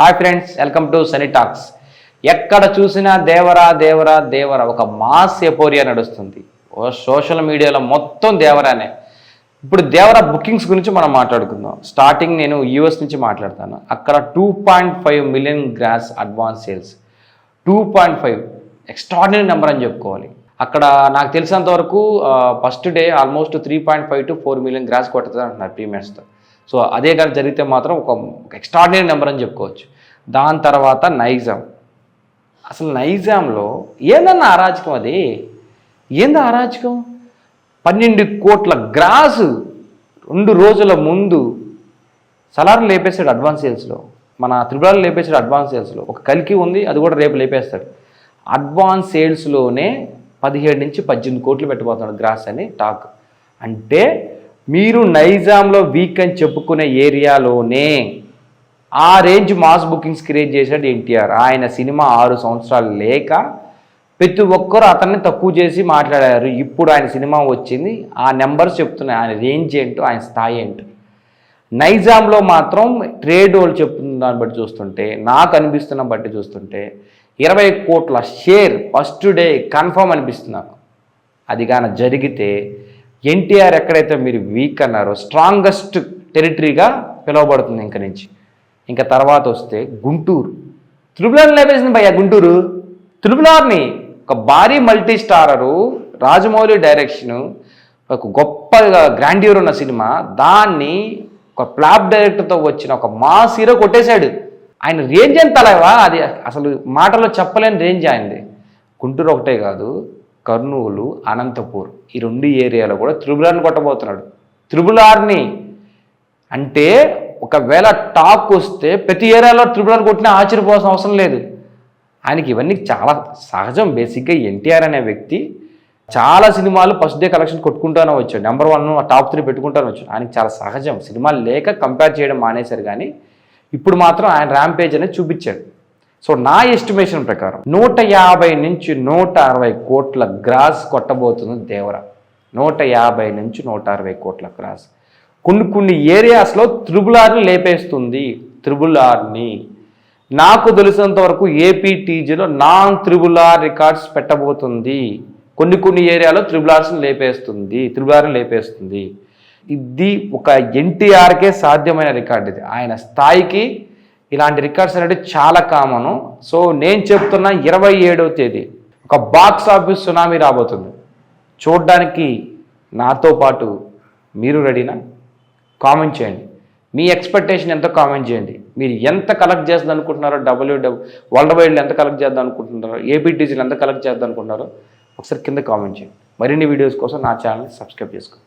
Hi friends welcome to Sunny talks. ఎక్కడ చూసినా దేవరా దేవరా దేవరా ఒక మాస్ ఎపోరియా నడుస్తుంది. ఓ సోషల్ మీడియాలో మొత్తం దేవరానే. ఇప్పుడు దేవరా బుకింగ్స్ గురించి మనం మాట్లాడుకుందాం. స్టార్టింగ్ నేను యూఎస్ నుంచి మాట్లాడతాను. అక్కడ two point five million gross advance sales. Two point five extraordinary number అని చెప్పుకోవాలి. అక్కడ నాకు తెలిసినంత వరకు first day almost three point five to four million gross కొట్టుతుంది అంటున్నారు ప్రీమియర్స్తో. సో అదే కానీ జరిగితే మాత్రం ఒక ఎక్స్ట్రాడినరీ నెంబర్ అని చెప్పుకోవచ్చు. దాని తర్వాత నైజాం. అసలు నైజాంలో ఏందన్న అరాచకం అది? ఏంది అరాచకం? పన్నెండు కోట్ల గ్రాసు రెండు రోజుల ముందు సలార్ లేపేస్తాడు అడ్వాన్స్ సేల్స్లో మన త్రిపురాలు లేపేశాడు అడ్వాన్స్ సేల్స్లో ఒక కలికి ఉంది అది కూడా రేపు లేపేస్తాడు. అడ్వాన్స్ సేల్స్లోనే పదిహేడు నుంచి పద్దెనిమిది కోట్లు పెట్టబోతున్నాడు గ్రాస్ అని టాక్. అంటే మీరు నైజాంలో వీక్ అని చెప్పుకునే ఏరియాలోనే ఆ రేంజ్ మాస్ బుకింగ్స్ క్రియేట్ చేశాడు ఎన్టీఆర్. ఆయన సినిమా ఆరు సంవత్సరాలు లేక ప్రతి ఒక్కరు అతన్ని తక్కువ చేసి మాట్లాడారు. ఇప్పుడు ఆయన సినిమా వచ్చింది. ఆ నెంబర్స్ చెప్తున్నాయి. ఆయన రేంజ్ ఏంటో ఆయన స్థాయి ఏంటో. నైజాంలో మాత్రం ట్రేడ్ వాళ్ళు చెప్తున్న దాన్ని బట్టి చూస్తుంటే నాకు అనిపిస్తున్న బట్టి చూస్తుంటే ఇరవై కోట్ల షేర్ ఫస్ట్ డే కన్ఫర్మ్ అనిపిస్తుంది నాకు. అది కానీ జరిగితే ఎన్టీఆర్ ఎక్కడైతే మీరు వీక్ అన్నారో స్ట్రాంగెస్ట్ టెరిటరీగా పిలువబడుతుంది ఇంక నుంచి. ఇంకా తర్వాత వస్తే గుంటూరు. త్రిపులని లేపేసింది భయ్య గుంటూరు. త్రిపులార్ని ఒక భారీ మల్టీ స్టారరు రాజమౌళి డైరెక్షను ఒక గొప్ప గ్రాండ్యూర్ ఉన్న సినిమా దాన్ని ఒక ప్లాప్ డైరెక్టర్తో వచ్చిన ఒక మాస్ హీరో కొట్టేశాడు. ఆయన రేంజ్ ఎంత అలావా అది అసలు మాటలో చెప్పలేని రేంజ్ ఆయనది. గుంటూరు ఒకటే కాదు కర్నూలు అనంతపూర్ ఈ రెండు ఏరియాలో కూడా త్రిబులార్ని కొట్టబోతున్నాడు. త్రిబులార్ని అంటే ఒకవేళ టాక్ వస్తే ప్రతి ఏరియాలో త్రిబులార్ కొట్టినా ఆశ్చర్యపోవాల్సిన అవసరం లేదు. ఆయనకి ఇవన్నీ చాలా సహజం. బేసిక్గా ఎన్టీఆర్ అనే వ్యక్తి చాలా సినిమాలు ఫస్ట్ డే కలెక్షన్ కొట్టుకుంటూనే వచ్చాడు. నెంబర్ వన్ టాప్ త్రీ పెట్టుకుంటూనే వచ్చాడు. ఆయనకి చాలా సహజం. సినిమాలు లేక కంపేర్ చేయడం మానేశారు కానీ ఇప్పుడు మాత్రం ఆయన ర్యాంపేజ్ అనేది చూపించాడు. సో నా ఎస్టిమేషన్ ప్రకారం నూట యాభై నుంచి నూట అరవై కోట్ల గ్రాస్ కొట్టబోతుంది దేవర. నూట యాభై నుంచి నూట అరవై కోట్ల గ్రాస్. కొన్ని కొన్ని ఏరియాస్లో త్రిబులార్ని లేపేస్తుంది. త్రిబులార్ని. నాకు తెలిసినంత వరకు ఏపీటీజీలో నాన్ త్రిబులార్ రికార్డ్స్ పెట్టబోతుంది. కొన్ని కొన్ని ఏరియాలో త్రిబులార్స్ని లేపేస్తుంది. త్రిబులార్ని లేపేస్తుంది. ఇది ఒక ఎన్టీఆర్కే సాధ్యమైన రికార్డు ఇది. ఆయన స్థాయికి ఇలాంటి రికార్డ్స్ అనేవి చాలా కామను. సో నేను చెప్తున్న ఇరవై ఏడవ తేదీ ఒక బాక్స్ ఆఫీస్ సునామీ రాబోతుంది. చూడడానికి నాతో పాటు మీరు రెడీనా? కామెంట్ చేయండి. మీ ఎక్స్పెక్టేషన్ ఎంత కామెంట్ చేయండి. మీరు ఎంత కలెక్ట్ చేద్దాం అనుకుంటున్నారో డబ్ల్యూ వరల్డ్ వైడ్లో ఎంత కలెక్ట్ చేద్దాం అనుకుంటున్నారో ఏపీటీసీలు ఎంత కలెక్ట్ చేద్దాం అనుకుంటున్నారో ఒకసారి కింద కామెంట్ చేయండి. మరిన్ని వీడియోస్ కోసం నా ఛానల్ని సబ్స్క్రైబ్ చేసుకోండి.